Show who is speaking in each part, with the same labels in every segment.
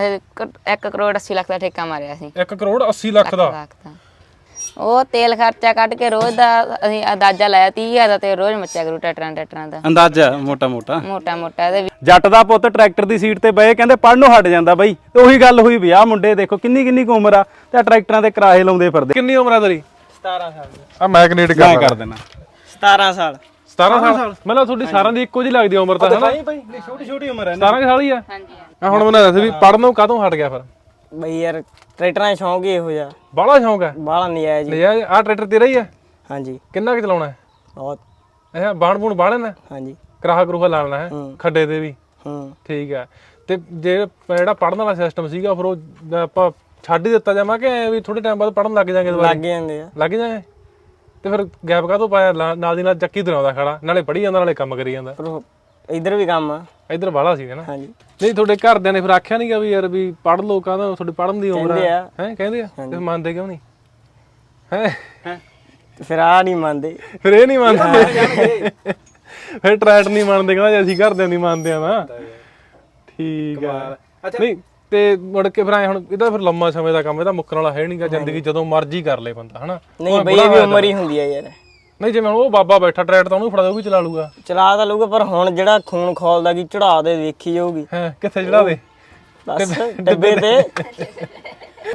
Speaker 1: 1 ਕਰੋੜ 80 ਲੱਖ ਦਾ ਠੇਕਾ ਮਾਰਿਆ ਸੀ।
Speaker 2: 1 ਕਰੋੜ 80 ਲੱਖ ਦਾ?
Speaker 1: ਲੱਖ ਦਾ। ਉਹ ਤੇਲ ਖਰਚਾ ਕੱਢ ਕੇ ਰੋਜ਼ ਦਾ ਅਸੀਂ ਅੰਦਾਜ਼ਾ ਲਾਇਆ 30000 ਦਾ ਤੇ ਰੋਜ਼ ਮੱਚਿਆ ਕਰੂ ਟਰੈਕਟਰਾਂ ਟਰੈਕਟਰਾਂ ਦਾ।
Speaker 3: ਅੰਦਾਜ਼ਾ ਮੋਟਾ ਮੋਟਾ
Speaker 1: ਮੋਟਾ ਮੋਟਾ ਇਹਦੇ ਵੀ
Speaker 3: ਜੱਟ ਦਾ ਪੁੱਤ ਟਰੈਕਟਰ ਦੀ ਸੀਟ ਤੇ ਬਏ ਕਹਿੰਦੇ ਪੜਨੋਂ ਹਟ ਜਾਂਦਾ ਬਈ। ਤੇ ਉਹੀ ਗੱਲ ਹੋਈ ਵੀ ਆਹ ਮੁੰਡੇ ਦੇਖੋ ਕਿੰਨੀ ਕਿੰਨੀ ਕੁ ਉਮਰ ਆ ਤੇ ਟਰੈਕਟਰਾਂ ਦੇ ਕਿਰਾਏ ਲਾਉਂਦੇ ਫਿਰਦੇ।
Speaker 2: ਕਿੰਨੀ ਉਮਰ ਹੈ ਤੇਰੀ?
Speaker 4: 17 ਸਾਲ
Speaker 2: ਆ ਮੈਗਨੇਟ
Speaker 3: ਮੈਂ
Speaker 2: ਕਰ
Speaker 3: ਕਰ ਦੇਣਾ।
Speaker 4: 17 ਸਾਲ।
Speaker 2: 17 ਸਾਲ? ਮਤਲਬ ਤੁਹਾਡੀ ਸਾਰਿਆਂ ਦੀ ਇੱਕੋ ਜਿਹੀ ਲੱਗਦੀ ਉਮਰ ਤਾਂ ਹੈ ਨਾ?
Speaker 3: ਬਈ ਛੋਟੀ ਛੋਟੀ ਉਮਰ ਹੈ
Speaker 2: 17 ਸਾਲ ਹੀ ਆ।
Speaker 1: ਹਾਂਜੀ।
Speaker 2: ਆ ਹੁਣ ਮੈਨੂੰ ਦੱਸ ਵੀ ਪੜਨੋਂ ਕਾਹਤੋਂ ਹਟ ਗਿਆ ਫਿਰ?
Speaker 4: ਬਈ ਯਾਰ ਟਰੈਕਟਰਾਂ ਦਾ ਸ਼ੌਂਕ ਹੀ ਇਹੋ ਜਿਹਾ।
Speaker 2: ਬਾਹਲਾ ਸ਼ੌਂਕ ਹੈ?
Speaker 4: ਬਾਹਲਾ ਨਹੀਂ ਆਇਆ ਜੀ
Speaker 2: ਲਿਆ ਆ ਟਰੈਕਟਰ ਤੇਰਾ ਹੀ ਆ
Speaker 4: ਹਾਂਜੀ।
Speaker 2: ਕਿੰਨਾ ਕੁ ਚਲਾਉਣਾ ਹੈ?
Speaker 4: ਬਹੁਤ।
Speaker 2: ਅੱਛਾ ਬਾਣ ਬੂਣ ਬਾਹਲੇ ਨਾ
Speaker 4: ਹਾਂਜੀ।
Speaker 2: ਕਰਾਹਾ ਕਰੂਹਾ ਲਾ ਲੈਣਾ ਹੈ?
Speaker 4: ਹੂੰ।
Speaker 2: ਖੱਡੇ ਤੇ ਵੀ?
Speaker 4: ਹੂੰ।
Speaker 2: ਠੀਕ ਹੈ। ਤੇ ਜੇ ਜਿਹੜਾ ਪੜਨ ਵਾਲਾ ਸਿਸਟਮ ਸੀਗਾ ਫਿਰ ਉਹ ਆਪਾਂ ਛੱਡ ਹੀ ਦਿੱਤਾ ਜਾਵਾਂ ਕਿ ਐਂ ਵੀ ਥੋੜੇ ਟਾਈਮ ਬਾਅਦ ਪੜਨ ਲੱਗ ਜਾਾਂਗੇ ਦੁਬਾਰਾ।
Speaker 4: ਲੱਗ ਜਾਂਦੇ ਆ।
Speaker 2: ਲੱਗ ਜਾਏ ਤੇ ਫਿਰ ਗੈਪ ਕਾਹਤੋਂ ਪਾਇਆ? ਲਾ- ਨਾਲ ਦੀ ਨਾਲ ਚੱਕੀ ਦਰਾਉਂਦਾ ਖੜਾ। ਨਾਲੇ ਪੜੀ ਜਾਂਦਾ ਨਾਲੇ ਕੰਮ ਕਰੀ ਜਾਂਦਾ।
Speaker 4: ਪਰ ਉਹ ਇਧਰ ਵੀ ਕੰਮ ਆ।
Speaker 2: ਇੱਧਰ ਬਾਹਲਾ ਸੀ ਨਾ
Speaker 4: ਹਾਂਜੀ।
Speaker 2: ਨਹੀਂ ਤੁਹਾਡੇ ਘਰਦਿਆਂ ਨੇ ਫਿਰ ਆਖਿਆ ਨਹੀਂਗਾ ਵੀ ਯਾਰ ਵੀ ਪੜ ਲੋ ਕਾਹਦਾ ਤੁਹਾਡੀ ਪੜਨ ਦੀ ਉਮਰ
Speaker 4: ਕਹਿੰਦੇ
Speaker 2: ਹੈ
Speaker 4: ਆ।
Speaker 2: ਹੈ ਕਹਿੰਦੇ ਆ? ਤੇ ਮੰਨਦੇ ਕਿਉਂ ਨਹੀਂ? ਹੈ?
Speaker 4: ਤੇ ਫਿਰ ਆ ਨਹੀਂ ਮੰਨਦੇ।
Speaker 2: ਫਿਰ ਇਹ ਨਹੀਂ ਮੰਨਦੇ। ਫਿਰ ਟਰੈਟ ਨਹੀਂ ਮੰਨਦੇ ਕਹਿੰਦਾ ਜੇ ਅਸੀਂ ਘਰਦਿਆਂ ਦੀ ਮੰਨਦੇ ਆ ਨਾ ਠੀਕ ਆ। ਨਹੀਂ ਤੇ ਮੁੜ ਕੇ ਫਿਰ ਐ ਹੁਣ ਇਹਦਾ ਫਿਰ ਲੰਮਾ ਸਮੇਂ ਦਾ ਕੰਮ ਇਹਦਾ ਮੁੱਕਣ ਵਾਲਾ ਹੈ ਨਹੀਂਗਾ ਜ਼ਿੰਦਗੀ ਜਦੋਂ ਮਰਜ਼ੀ ਕਰ ਲੇ ਬੰਦਾ ਹਨਾ?
Speaker 4: ਨਹੀਂ ਬਈ ਇਹ ਵੀ ਉਮਰ ਹੀ ਹੁੰਦੀ ਆ ਯਾਰ।
Speaker 2: ਨਹੀਂ ਜਿਵੇਂ ਹੁਣ ਉਹ ਬਾਬਾ ਬੈਠਾ ਟਰੈਟ ਤਾਂ ਉਹਨੂੰ ਫੜਾ ਦੇ ਉਹ ਵੀ ਚਲਾ ਲੂਗਾ
Speaker 4: ਚਲਾ ਤਾਂ ਲੂਗਾ ਪਰ ਹੁਣ ਜਿਹੜਾ ਖੂਨ ਖੋਲਦਾ ਕੀ ਚੜਾ ਦੇ ਵੇਖੀ ਜਾਊਗੀ।
Speaker 2: ਹੈ ਕਿੱਥੇ ਚੜਾ ਦੇ?
Speaker 4: ਬਸ ਡੱਬੇ ਤੇ।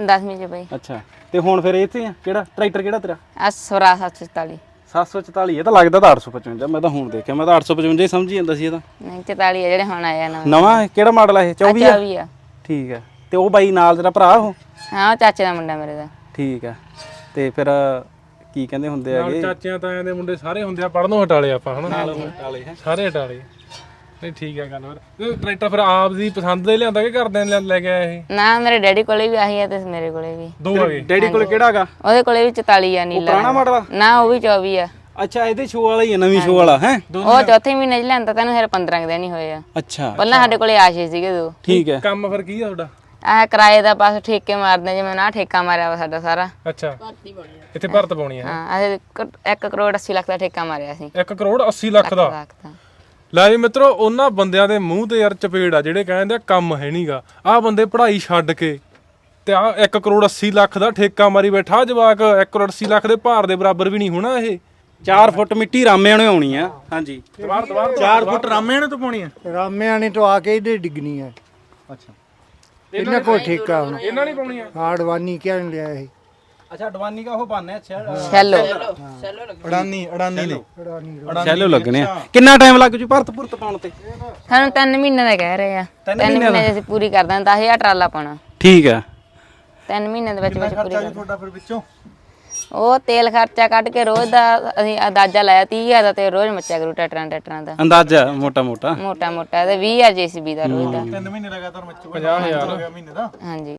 Speaker 1: 10ਵੀਂ ਚ ਬਈ।
Speaker 3: ਅੱਛਾ ਤੇ ਹੁਣ ਫਿਰ ਇੱਥੇ ਆ ਕਿਹੜਾ ਟਰੈਕਟਰ ਕਿਹੜਾ ਤੇਰਾ?
Speaker 1: ਆ ਸਵਰਾ 744
Speaker 3: 744 ਇਹ ਤਾਂ ਲੱਗਦਾ ਤਾਂ 855 ਮੈਂ ਤਾਂ ਹੁਣ ਦੇਖਿਆ ਮੈਂ ਤਾਂ 855 ਹੀ ਸਮਝੀ ਜਾਂਦਾ ਸੀ ਇਹ ਤਾਂ।
Speaker 1: ਨਹੀਂ 44 ਆ ਜਿਹੜੇ ਹੁਣ ਆਇਆ
Speaker 3: ਨਵਾਂ। ਹੈ? ਕਿਹੜਾ ਮਾਡਲ ਆ ਇਹ? 24 ਆ?
Speaker 1: 24 ਆ।
Speaker 3: ਠੀਕ ਹੈ ਤੇ ਉਹ ਬਾਈ ਨਾਲ ਤੇਰਾ ਭਰਾ ਉਹ?
Speaker 1: ਹਾਂ ਉਹ ਚਾਚੇ ਦਾ ਮੁੰਡਾ ਮੇਰੇ ਦਾ।
Speaker 3: ਠੀਕ ਹੈ ਤੇ ਫਿਰ ਕੀ ਕਹਿੰਦੇ ਹੁੰਦੇ
Speaker 2: ਨਾਲ
Speaker 3: ਹੈਗੇ?
Speaker 2: ਚਾਚਿਆਂ ਤਾਇਆਂ ਦੇ ਮੁੰਡੇ ਸਾਰੇ ਹੁੰਦੇ ਆ ਪੜਨੋਂ ਹਟਾਲੇ ਆਪਾਂ ਹਨਾ? ਸਾਰੇ ਹਟਾਲੇ। ਨਹੀਂ ਠੀਕ ਹੈ ਗੱਲ ਫਿਰ। ਇਹ ਟਰੈਕਟਰ ਫਿਰ ਆਪ ਦੀ ਪਸੰਦ ਦੇ ਲਿਆਂਦਾ ਕਿ ਘਰਦਿਆਂ ਨੇ ਲੈ ਕੇ ਆਇਆ ਇਹ?
Speaker 1: ਨਾ ਮੇਰੇ ਡੈਡੀ ਕੋਲੇ ਵੀ ਆਹੀ ਆ ਤੇ ਮੇਰੇ ਕੋਲੇ ਵੀ।
Speaker 2: ਦੋ ਆ ਗਏ?
Speaker 3: ਡੈਡੀ ਕੋਲ ਕਿਹੜਾ ਹੈਗਾ?
Speaker 1: ਉਹਦੇ ਕੋਲੇ ਵੀ 44 ਆ ਨੀਲਾ।
Speaker 3: ਪੁਰਾਣਾ ਮਾਡਲ ਆ?
Speaker 1: ਨਾ ਉਹ ਵੀ 24 ਆ।
Speaker 3: ਅੱਛਾ ਇਹਦੇ ਸ਼ੋ ਵਾਲਾ ਹੀ ਹੈ ਨਵੀਂ ਸ਼ੋ ਵਾਲਾ ਹੈ?
Speaker 1: ਉਹ ਚੌਥੇ ਮਹੀਨੇ ਚ ਲਿਆਂਦਾ ਤੈਨੂੰ ਫਿਰ 15 ਕੁ ਦਿਨ ਹੀ ਹੋਏ ਆ।
Speaker 3: ਅੱਛਾ।
Speaker 1: ਪਹਿਲਾਂ ਸਾਡੇ ਕੋਲੇ ਆਸ਼ੇ ਸੀਗੇ ਦੋ।
Speaker 3: ਠੀਕ ਹੈ।
Speaker 2: ਕੰਮ ਫਿਰ ਕੀ ਆ ਤੁਹਾਡਾ?
Speaker 1: ਆਹ ਕਿਰਾਏ ਦਾ ਬਸ ਠੇਕੇ ਮਾਰਦੇ ਜਿਵੇਂ ਨਾ ਠੇਕਾ ਮਾਰਿਆ ਵਾ ਸਾਡਾ ਸਾਰਾ।
Speaker 2: ਅੱਛਾ। ਇੱਥੇ ਭਰਤ ਪਾਉਣੀ ਹੈ
Speaker 1: ਹਾਂ ਅਸੀਂ 1 ਕਰੋੜ 80 ਲੱਖ ਦਾ ਠੇਕਾ ਮਾਰਿਆ ਸੀ।
Speaker 2: 1 ਕਰੋੜ 80 ਲੱਖ ਦਾ?
Speaker 1: ਲੱਖ ਦਾ।
Speaker 2: ਲੈ ਵੀ ਮਿੱਤਰੋ ਉਹਨਾਂ ਬੰਦਿਆਂ ਦੇ ਮੂੰਹ ਤੇ ਯਾਰ ਚਪੇੜ ਆ ਜਿਹੜੇ ਕਹਿੰਦੇ ਆ ਕੰਮ ਹੈ ਨਹੀਂਗਾ ਆਹ ਬੰਦੇ ਪੜ੍ਹਾਈ ਛੱਡ ਕੇ ਤੇ ਆ 1 ਕਰੋੜ 80 ਲੱਖ ਦਾ ਠੇਕਾ ਮਾਰੀ ਬੈਠਾ ਜਵਾਕ। 1 ਕਰੋੜ 80 ਲੱਖ ਦੇ ਭਾਰ ਦੇ ਬਰਾਬਰ ਵੀ ਨਹੀਂ ਹੋਣਾ ਇਹ।
Speaker 3: 4 ਫੁੱਟ ਮਿੱਟੀ ਰਾਮਿਆਂ ਨੂੰ ਆਉਣੀ ਆ। ਹਾਂਜੀ।
Speaker 2: ਦੁਬਾਰ ਦੁਬਾਰ
Speaker 3: 4 ਫੁੱਟ ਰਾਮਿਆਂ ਨੂੰ ਤੋਂ ਪਾਉਣੀ ਆ।
Speaker 5: ਰਾਮਿਆਂ ਨੇ ਤਾਂ ਆ ਕੇ ਇਹਦੇ ਡਿੱਗਣੀ ਹੈ
Speaker 3: ਅੱਛਾ।
Speaker 5: ਇਹਨਾਂ ਕੋਲ ਠੇਕਾ ਹੁਣ।
Speaker 2: ਇਹਨਾਂ ਨਹੀਂ ਪਾਉਣੀਆਂ
Speaker 5: ਆੜਵਾਨੀ ਕਿਉਂ ਨੀ ਲਿਆ ਇਹ।
Speaker 3: ਅੱਛਾ ਅਡਵਾਨੀ ਕਾ ਉਹ ਪਾਣੇ ਅੱਛਾ
Speaker 1: ਸ਼ੈਲੋ।
Speaker 3: ਅਡਾਨੀ ਅਡਾਨੀ ਨੇ ਸ਼ੈਲੋ ਲੱਗਣੇ ਆ। ਕਿੰਨਾ ਟਾਈਮ ਲੱਗ ਜੂ ਭਰਤ ਭੁਰਤ ਪਾਉਣ ਤੇ?
Speaker 1: ਸਾਨੂੰ 3 ਮਹੀਨੇ ਦਾ ਕਹਿ ਰਹੇ ਆ। 3 ਮਹੀਨੇ ਦੇ? ਅਸੀਂ ਪੂਰੀ ਕਰ ਦਾਂ 10000 ਟਰਾਲਾ ਪਾਉਣਾ।
Speaker 3: ਠੀਕ ਆ
Speaker 1: 3 ਮਹੀਨੇ ਦੇ ਵਿੱਚ ਵਿੱਚ ਪੂਰੀ ਕਰ
Speaker 5: ਤੁਹਾਡਾ ਫਿਰ ਵਿੱਚੋਂ?
Speaker 1: ਉਹ ਤੇਲ ਖਰਚਾ ਕੱਢ ਕੇ ਰੋਜ਼ ਦਾ ਅਸੀਂ ਅੰਦਾਜ਼ਾ ਲਾਇਆ 30000 ਦਾ ਤੇ ਰੋਜ਼ ਮੱਚਿਆ ਕਰੂ ਟਰੈਕਟਰਾਂ ਟਰੈਕਟਰਾਂ ਦਾ।
Speaker 3: ਅੰਦਾਜ਼ਾ ਮੋਟਾ ਮੋਟਾ।
Speaker 1: ਮੋਟਾ ਮੋਟਾ ਤੇ 20000 ਜੀਸੀਬੀ ਦਾ ਰੋਜ਼ ਦਾ।
Speaker 5: 3 ਮਹੀਨੇ ਲਗਾਤਾਰ ਮੱਚੂ
Speaker 2: 50000
Speaker 5: ਮਹੀਨੇ ਦਾ।
Speaker 1: ਹਾਂਜੀ।